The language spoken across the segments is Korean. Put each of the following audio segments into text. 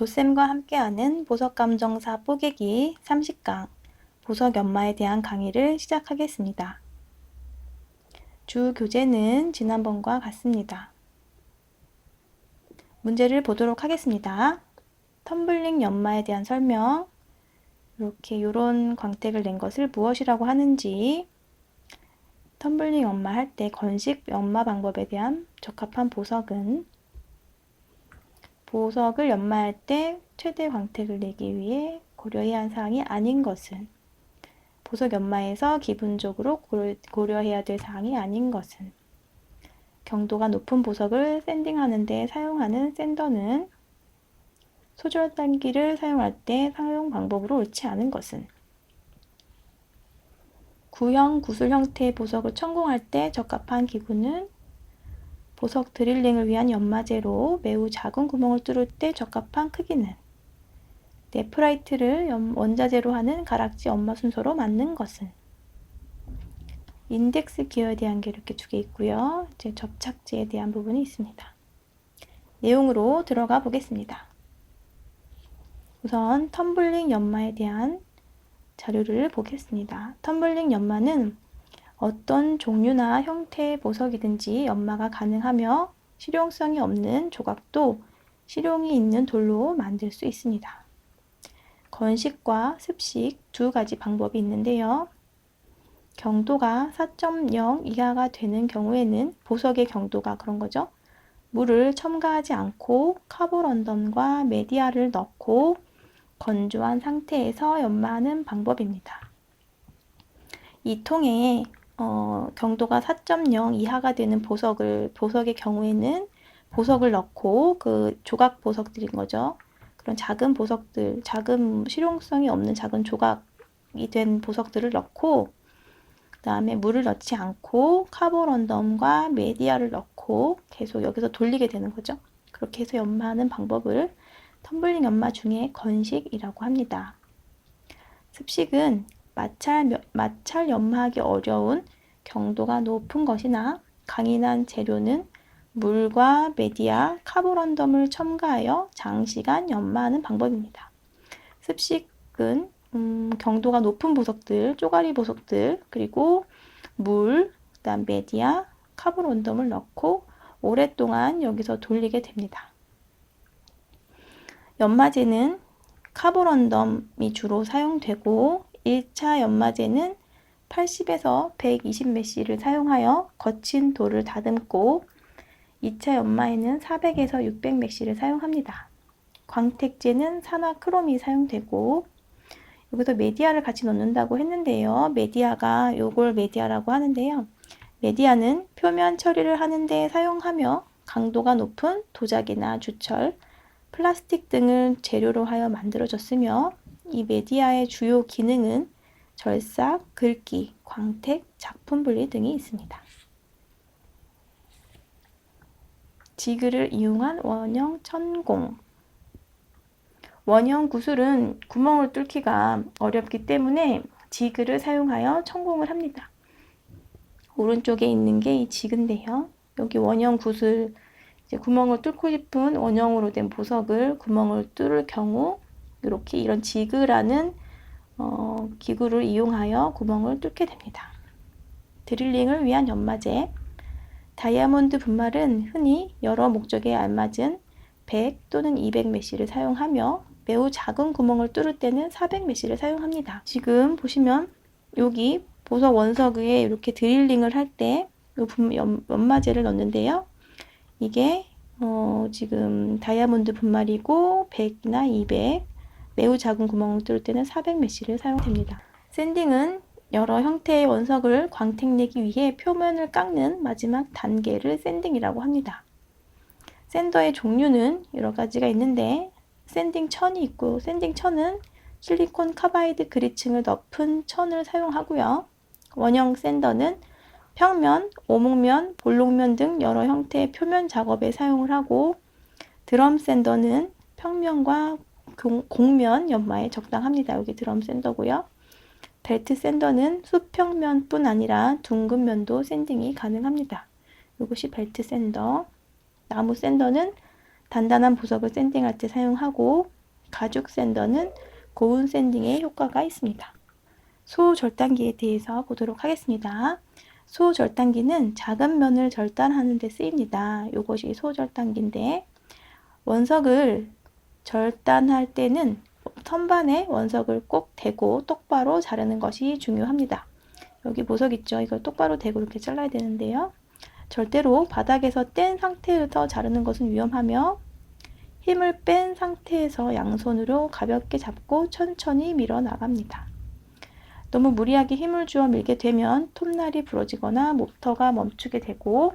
도쌤과 함께하는 보석감정사 뽀개기 30강 보석 연마에 대한 강의를 시작하겠습니다. 주 교재는 지난번과 같습니다. 문제를 보도록 하겠습니다. 텀블링 연마에 대한 설명 이렇게 이런 광택을 낸 것을 무엇이라고 하는지 텀블링 연마 할 때 건식 연마 방법에 대한 적합한 보석은 보석을 연마할 때 최대 광택을 내기 위해 고려해야 할 사항이 아닌 것은 보석 연마에서 기본적으로 고려, 해야될 사항이 아닌 것은 경도가 높은 보석을 샌딩하는 데 사용하는 샌더는 소절 단기를 사용할 때 사용 방법으로 옳지 않은 것은 구형 구슬 형태의 보석을 천공할 때 적합한 기구는 보석 드릴링을 위한 연마제로 매우 작은 구멍을 뚫을 때 적합한 크기는 네프라이트를 원자재로 하는 가락지 연마 순서로 맞는 것은 인덱스 기어에 대한 게 이렇게 두 개 있고요. 이제 접착제에 대한 부분이 있습니다. 내용으로 들어가 보겠습니다. 우선 텀블링 연마에 대한 자료를 보겠습니다. 텀블링 연마는 어떤 종류나 형태의 보석이든지 연마가 가능하며 실용성이 없는 조각도 실용이 있는 돌로 만들 수 있습니다. 건식과 습식 두 가지 방법이 있는데요. 경도가 4.0 이하가 되는 경우에는 보석의 경도가 그런 거죠. 물을 첨가하지 않고 카보런덤과 메디아를 넣고 건조한 상태에서 연마하는 방법입니다. 이 통에 어, 경도가 4.0 이하가 되는 보석을 보석의 경우에는 보석을 넣고 그 조각 보석들인 거죠. 그런 작은 보석들, 작은 실용성이 없는 작은 조각이 된 보석들을 넣고 그 다음에 물을 넣지 않고 카보런덤과 메디아를 넣고 계속 여기서 돌리게 되는 거죠. 그렇게 해서 연마하는 방법을 텀블링 연마 중에 건식이라고 합니다. 습식은 마찰, 마찰 연마하기 어려운 경도가 높은 것이나 강인한 재료는 물과 메디아, 카보런덤을 첨가하여 장시간 연마하는 방법입니다. 습식은 음, 경도가 높은 보석들, 쪼가리 보석들, 그리고 물, 그다음 메디아, 카보런덤을 넣고 오랫동안 여기서 돌리게 됩니다. 연마제는 카보런덤이 주로 사용되고 1차 연마제는 80에서 120 메시를 사용하여 거친 돌을 다듬고 2차 연마에는 400에서 600 메시를 사용합니다. 광택제는 산화 크롬이 사용되고 여기서 메디아를 같이 넣는다고 했는데요. 메디아가 요걸 메디아라고 하는데요. 메디아는 표면 처리를 하는데 사용하며 강도가 높은 도자기나 주철, 플라스틱 등을 재료로 하여 만들어졌으며 이 메디아의 주요 기능은 절삭, 긁기, 광택, 작품 분리 등이 있습니다. 지그를 이용한 원형 천공 원형 구슬은 구멍을 뚫기가 어렵기 때문에 지그를 사용하여 천공을 합니다. 오른쪽에 있는 게 이 지그인데요. 여기 원형 구슬 이제 구멍을 뚫고 싶은 원형으로 된 보석을 구멍을 뚫을 경우 이렇게 이런 지그라는 어, 기구를 이용하여 구멍을 뚫게 됩니다. 드릴링을 위한 연마제 다이아몬드 분말은 흔히 여러 목적에 알맞은 100 또는 200 메시를 사용하며 매우 작은 구멍을 뚫을 때는 400 메시를 사용합니다. 지금 보시면 여기 보석 원석 위에 이렇게 드릴링을 할 때 연마제를 넣는데요. 이게 어, 지금 다이아몬드 분말이고 100이나 200 매우 작은 구멍을 뚫을 때는 400메시를 사용됩니다. 샌딩은 여러 형태의 원석을 광택내기 위해 표면을 깎는 마지막 단계를 샌딩이라고 합니다. 샌더의 종류는 여러 가지가 있는데 샌딩 천이 있고 샌딩 천은 실리콘 카바이드 그리층을 덮은 천을 사용하고요. 원형 샌더는 평면, 오목면, 볼록면 등 여러 형태의 표면 작업에 사용을 하고 드럼 샌더는 평면과 공면 연마에 적당합니다. 여기 드럼 샌더고요. 벨트 샌더는 수평면뿐 아니라 둥근 면도 샌딩이 가능합니다. 이것이 벨트 샌더. 나무 샌더는 단단한 보석을 샌딩할 때 사용하고 가죽 샌더는 고운 샌딩에 효과가 있습니다. 소절단기에 대해서 보도록 하겠습니다. 소절단기는 작은 면을 절단하는 데 쓰입니다. 이것이 소절단기인데 원석을 절단할 때는 선반에 원석을 꼭 대고 똑바로 자르는 것이 중요합니다. 여기 보석 있죠? 이걸 똑바로 대고 이렇게 잘라야 되는데요. 절대로 바닥에서 뗀 상태에서 자르는 것은 위험하며 힘을 뺀 상태에서 양손으로 가볍게 잡고 천천히 밀어 나갑니다. 너무 무리하게 힘을 주어 밀게 되면 톱날이 부러지거나 모터가 멈추게 되고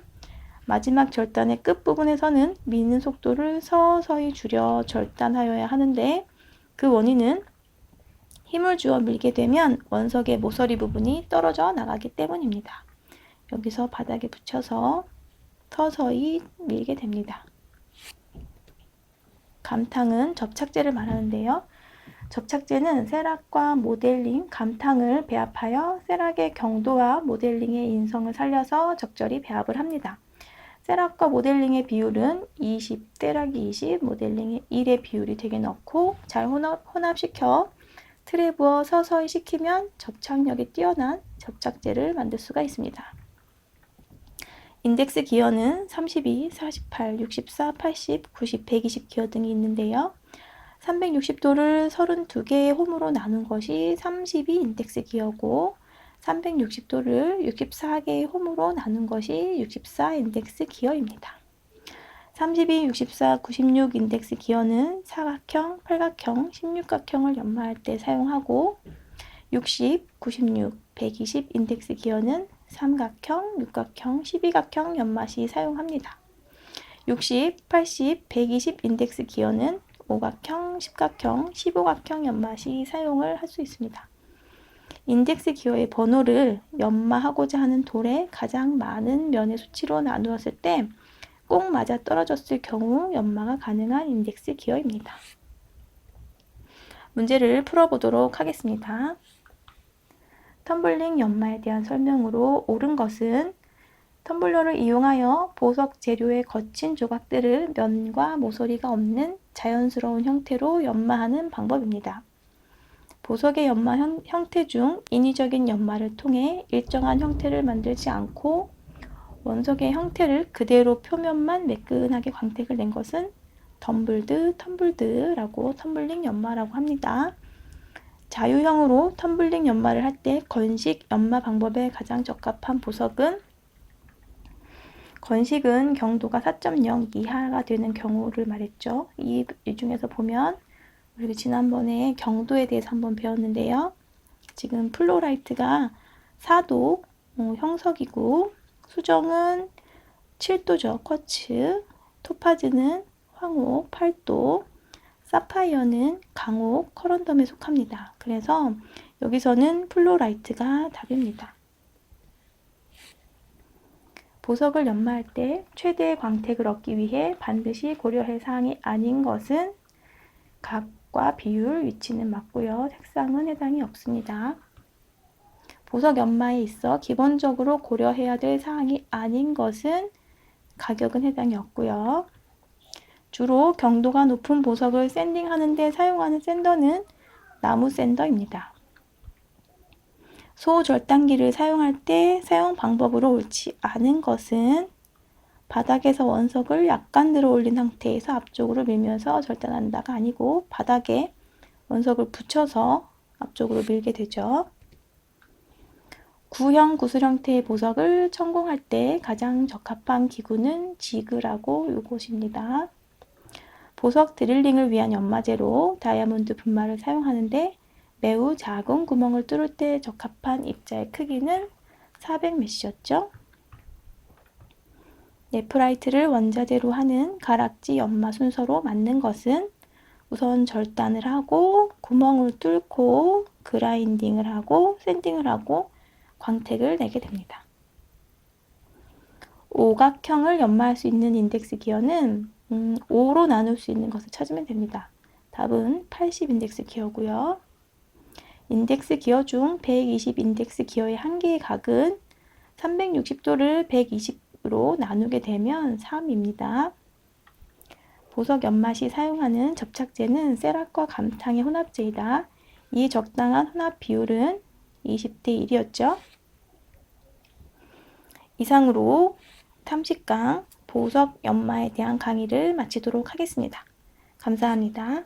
마지막 절단의 끝부분에서는 미는 속도를 서서히 줄여 절단하여야 하는데 그 원인은 힘을 주어 밀게 되면 원석의 모서리 부분이 떨어져 나가기 때문입니다. 여기서 바닥에 붙여서 서서히 밀게 됩니다. 감탕은 접착제를 말하는데요. 접착제는 세락과 모델링, 감탕을 배합하여 세락의 경도와 모델링의 인성을 살려서 적절히 배합을 합니다. 세락과 모델링의 비율은 20, 세락이 20, 모델링의 1의 비율이 되게 넣고 잘 혼합, 혼합시켜 틀에 부어 서서히 식히면 접착력이 뛰어난 접착제를 만들 수가 있습니다. 인덱스 기어는 32, 48, 64, 80, 90, 120 기어 등이 있는데요. 360도를 32개의 홈으로 나눈 것이 32 인덱스 기어고 360도를 64개의 홈으로 나눈 것이 64 인덱스 기어입니다. 32, 64, 96 인덱스 기어는 사각형, 팔각형, 16각형을 연마할 때 사용하고 60, 96, 120 인덱스 기어는 삼각형, 육각형, 12각형 연마 시 사용합니다. 60, 80, 120 인덱스 기어는 오각형, 십각형, 15각형 연마 시 사용을 할 수 있습니다. 인덱스 기어의 번호를 연마하고자 하는 돌의 가장 많은 면의 수치로 나누었을 때 꼭 맞아 떨어졌을 경우 연마가 가능한 인덱스 기어입니다. 문제를 풀어보도록 하겠습니다. 텀블링 연마에 대한 설명으로 옳은 것은 텀블러를 이용하여 보석 재료의 거친 조각들을 면과 모서리가 없는 자연스러운 형태로 연마하는 방법입니다. 보석의 연마 형, 형태 중 인위적인 연마를 통해 일정한 형태를 만들지 않고 원석의 형태를 그대로 표면만 매끈하게 광택을 낸 것은 덤블드, 텀블드라고 텀블링 연마라고 합니다. 자유형으로 텀블링 연마를 할 때 건식 연마 방법에 가장 적합한 보석은 건식은 경도가 4.0 이하가 되는 경우를 말했죠. 이, 이 중에서 보면 우리 지난번에 경도에 대해서 한번 배웠는데요. 지금 플로라이트가 4도 어, 형석이고 수정은 7도죠. 쿼츠. 토파즈는 황호 8도. 사파이어는 강호 커런덤에 속합니다. 그래서 여기서는 플로라이트가 답입니다. 보석을 연마할 때 최대의 광택을 얻기 위해 반드시 고려할 사항이 아닌 것은 각 과 비율, 위치는 맞고요. 색상은 해당이 없습니다. 보석 연마에 있어 기본적으로 고려해야 될 사항이 아닌 것은 가격은 해당이 없고요. 주로 경도가 높은 보석을 샌딩하는 데 사용하는 샌더는 나무 샌더입니다. 소절단기를 사용할 때 사용 방법으로 옳지 않은 것은 바닥에서 원석을 약간 들어 올린 상태에서 앞쪽으로 밀면서 절단한다가 아니고 바닥에 원석을 붙여서 앞쪽으로 밀게 되죠. 구형 구슬 형태의 보석을 천공할 때 가장 적합한 기구는 지그라고 요것입니다. 보석 드릴링을 위한 연마제로 다이아몬드 분말을 사용하는데 매우 작은 구멍을 뚫을 때 적합한 입자의 크기는 400 메시였죠. 네프라이트를 원자재로 하는 가락지 연마 순서로 맞는 것은 우선 절단을 하고 구멍을 뚫고 그라인딩을 하고 샌딩을 하고 광택을 내게 됩니다. 오각형을 연마할 수 있는 인덱스 기어는 음, 5로 나눌 수 있는 것을 찾으면 됩니다. 답은 80 인덱스 기어고요. 인덱스 기어 중 120 인덱스 기어의 한 개의 각은 360도를 120 으로 나누게 되면 3입니다. 보석 연맛이 사용하는 접착제는 세락과 감탕의 혼합제이다. 이 적당한 혼합 비율은 20대 1이었죠. 이상으로 탐식강 보석 연마에 대한 강의를 마치도록 하겠습니다. 감사합니다.